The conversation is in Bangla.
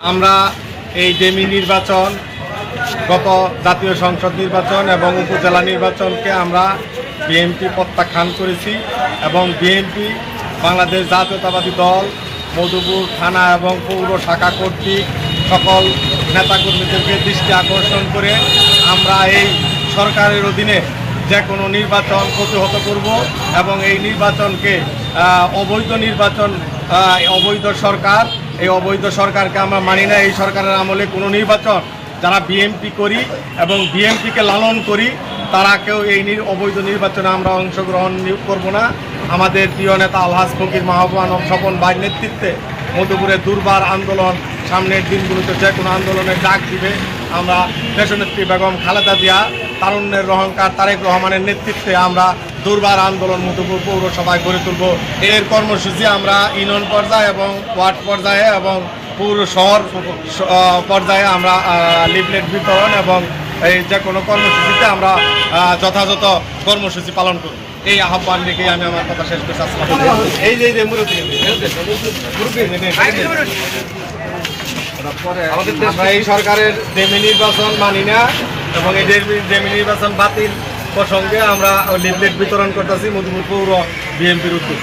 আমরা এই ডেমি নির্বাচন, গত জাতীয় সংসদ নির্বাচন এবং উপজেলা নির্বাচনকে আমরা বিএনপি প্রত্যাখ্যান করেছি এবং বিএনপি, বাংলাদেশ জাতীয়তাবাদী দল, মধুপুর থানা এবং পৌর শাখা কর্তৃক সকল নেতাকর্মীদেরকে দৃষ্টি আকর্ষণ করে আমরা এই সরকারের অধীনে যে কোনো নির্বাচন প্রতিহত করব এবং এই নির্বাচনকে অবৈধ নির্বাচন অবৈধ সরকার এই অবৈধ সরকারকে আমরা মানি না। এই সরকারের আমলে কোনো নির্বাচন যারা বিএমপি করি এবং বিএমপিকে লালন করি, তারা কেউ এই অবৈধ নির্বাচনে আমরা অংশগ্রহণ করব না। আমাদের প্রিয় নেতা আলহাজ ফকির মাহবান স্বপন ভাইয়ের নেতৃত্বে মধুপুরে দুর্বার আন্দোলন, সামনের দিনগুলোতে যে কোনো আন্দোলনের ডাক দিবে। আমরা দেশনেত্রী বেগম খালেদা জিয়া, তারুণ্যের রহংকার তারেক রহমানের নেতৃত্বে আমরা দুর্বার আন্দোলন মধুপুর পৌরসভায় গড়ে তুলব এর কর্মসূচি আমরা ইউনিয়ন পর্যায়ে এবং ওয়ার্ড পর্যায়ে এবং পৌর শহর পর্যায়ে আমরা লিফলেট বিতরণ এবং এই যে কোনো কর্মসূচিতে আমরা যথাযথ কর্মসূচি পালন করব এই আহ্বান রেখে আমি আমার কথা শেষ করছি আলাইকুম। এই যে। আমাদের এই সরকারের ডেমি নির্বাচন মানি না এবং এই ডেমি নির্বাচন বাতিল প্রসঙ্গে আমরা লিফলেট বিতরণ করতেছি মধুপুর পৌর বিএনপির উদ্যোগ।